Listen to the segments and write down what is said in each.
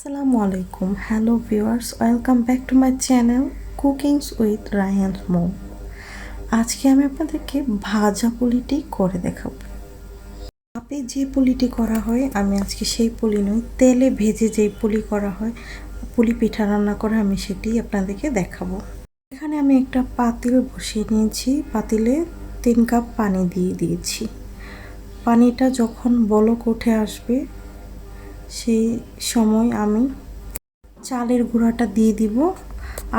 আসসালামু আলাইকুম। Hello viewers welcome back to my channel cookings with Rayan Mo আজকে আমি আপনাদেরকে ভাজা পুলিটি করে দেখাবো। আপে যে পুলিটি করা হয়, আমি আজকে সেই পুলি নই, তেলে ভেজে যেই পুলি করা হয়, পুলি পিঠা রান্না করে আমি সেটি আপনাদেরকে দেখাবো। এখানে আমি একটা পাতিল বসিয়ে নিয়েছি, পাতিলে তিন কাপ পানি দিয়ে দিয়েছি। পানিটা যখন বলক উঠে আসবে সেই সময় আমি চালের গুঁড়াটা দিয়ে দিব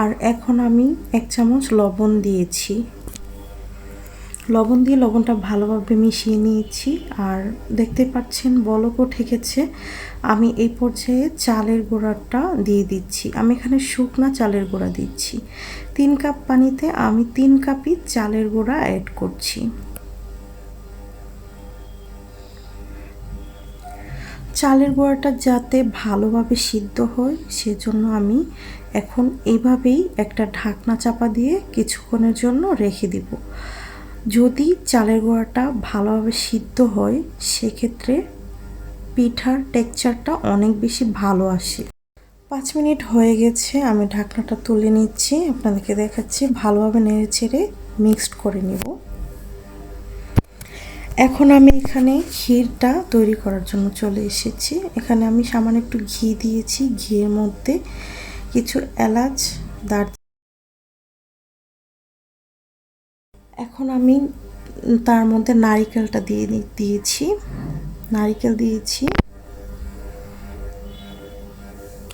আর এখন আমি এক চামচ লবণ দিয়েছি। লবণ দিয়ে লবণটা ভালোভাবে মিশিয়ে নিয়েছি আর দেখতে পাচ্ছেন বলকও ঠেকেছে। আমি এই পর্যায়ে চালের গুঁড়াটা দিয়ে দিচ্ছি। আমি এখানে শুকনা চালের গুঁড়া দিচ্ছি। তিন কাপ পানিতে আমি তিন কাপই চালের গুঁড়া অ্যাড করছি। চালের গুঁড়াটা যাতে ভালোভাবে সিদ্ধ হয়, সেজন্য আমি এখন এইভাবেই একটা ঢাকনা চাপা দিয়ে কিছুক্ষণের জন্য রেখে দিব। যদি চালের গুঁড়াটা ভালোভাবে সিদ্ধ হয়, সেক্ষেত্রে পিঠার টেক্সচারটা অনেক বেশি ভালো আসে। পাঁচ মিনিট হয়ে গেছে, আমি ঢাকনাটা তুলে নিচ্ছি। আপনাদেরকে দেখাচ্ছি, ভালোভাবে নেড়ে ছেড়ে মিক্সড করে নেব। এখন আমি এখানে ক্ষীরটা তৈরি করার জন্য চলে এসেছি। এখানে আমি সামান্য একটু ঘি দিয়েছি। ঘিয়ের মধ্যে কিছু এলাচ, দার এখন আমি তার মধ্যে নারিকেলটা দিয়ে দিয়েছি। নারিকেল দিয়েছি।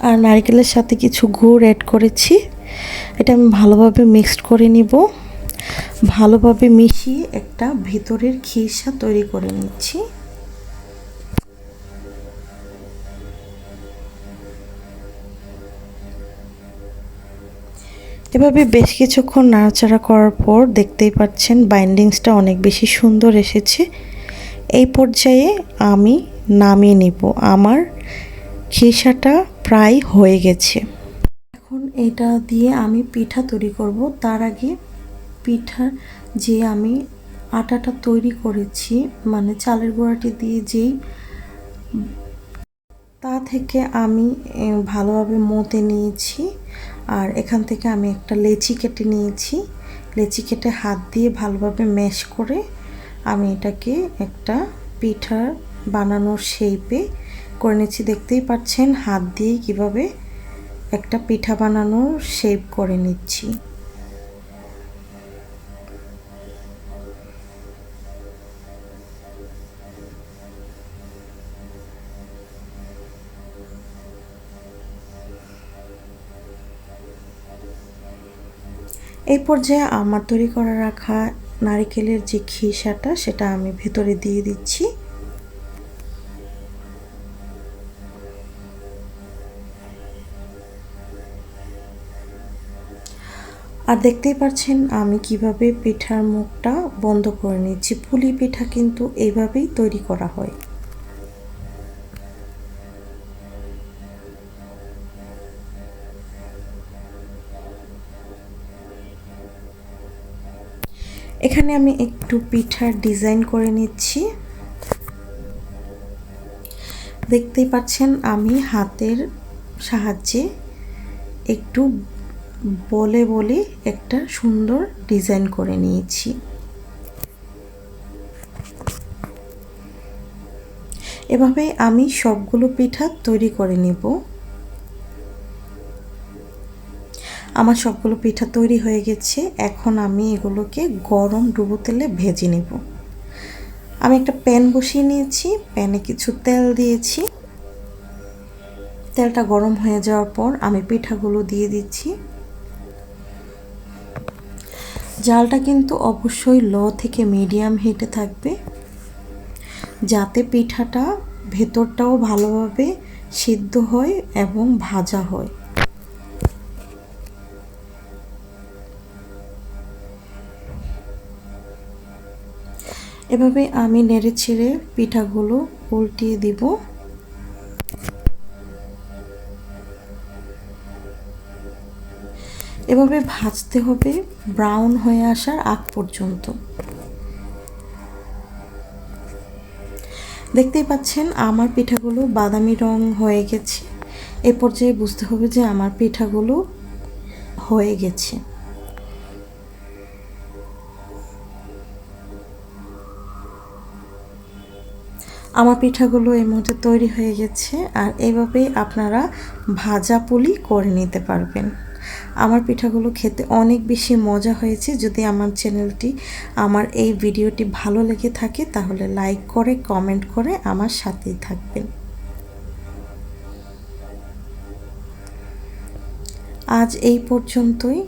আর নারিকেলের সাথে কিছু গুড় অ্যাড করেছি। এটা আমি ভালোভাবে মিক্সড করে নিব। ভালোভাবে মিশিয়ে একটা ভিতরের খিরসা তৈরি করে নিচ্ছি। এভাবে বেশ কিছুক্ষণ নাড়াচাড়া করার পর দেখতেই পাচ্ছেন বাইন্ডিংসটা অনেক বেশি সুন্দর এসেছে। এই পর্যায়ে আমি নামিয়ে নিব। আমার খিসাটা প্রায় হয়ে গেছে। এখন এটা দিয়ে আমি পিঠা তৈরি করব। তার আগে পিঠার যে আমি আটাটা তৈরি করেছি মানে চালের গুঁড়াটি দিয়ে যেই, তা থেকে আমি ভালোভাবে মতে নিয়েছি। আর এখান থেকে আমি একটা লেচি কেটে নিয়েছি। লেচি কেটে হাত দিয়ে ভালোভাবে ম্যাশ করে আমি এটাকে একটা পিঠা বানানোর শেপে করে নিচ্ছি দেখতেই পাচ্ছেন, হাত দিয়ে কীভাবে একটা পিঠা বানানোর শেপ করে নিচ্ছি। এই পর্যায়ে আমার তৈরি করা রাখা নারিকেলের যে খিসাটা, সেটা আমি ভেতরে দিয়ে দিচ্ছি। আর দেখতেই পাচ্ছেন, আমি কীভাবে পিঠার মুখটা বন্ধ করে নিচ্ছি। পুলি পিঠা কিন্তু এইভাবেই তৈরি করা হয়। এখানে আমি একটু পিঠার ডিজাইন করে নিচ্ছি। দেখতেই পাচ্ছেন আমি হাতের সাহায্যে একটু বলে বলে একটা সুন্দর ডিজাইন করে নিয়েছি। এভাবে আমি সবগুলো পিঠা তৈরি করে নেব। আমার সবগুলো পিঠা তৈরি হয়ে গেছে। এখন আমি এগুলোকে গরম ডুবো তেলে ভেজে নেব। আমি একটা প্যান বসিয়ে নিয়েছি। প্যানে কিছু তেল দিয়েছি। তেলটা গরম হয়ে যাওয়ার পর আমি পিঠাগুলো দিয়ে দিচ্ছি। জালটা কিন্তু অবশ্যই লো থেকে মিডিয়াম হিটে থাকবে। যাতে পিঠাটা ভেতরটাও ভালোভাবে সিদ্ধ হয় এবং ভাজা হয়। এভাবে আমি নেড়ে ছেড়ে পিঠাগুলো উল্টিয়ে দিব। এভাবে ভাজতে হবে ব্রাউন হয়ে আসার আগ পর্যন্ত। দেখতেই পাচ্ছেন আমার পিঠাগুলো বাদামি রং হয়ে গেছে। এ পর্যায়ে বুঝতে হবে যে আমার পিঠাগুলো হয়ে গেছে। আমার পিঠাগুলো এই মধ্যে তৈরি হয়ে গেছে আর এইভাবেই আপনারা ভাজা পুলি করে নিতে পারবেন। আমার পিঠাগুলো খেতে অনেক বেশি মজা হয়েছে। যদি আমার চ্যানেলটি, আমার এই ভিডিওটি ভালো লেগে থাকে, তাহলে লাইক করে, কমেন্ট করে আমার সাথেই থাকবেন। আজ এই পর্যন্তই।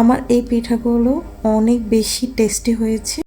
আমার এই পিঠাগুলো অনেক বেশি টেস্টি হয়েছে।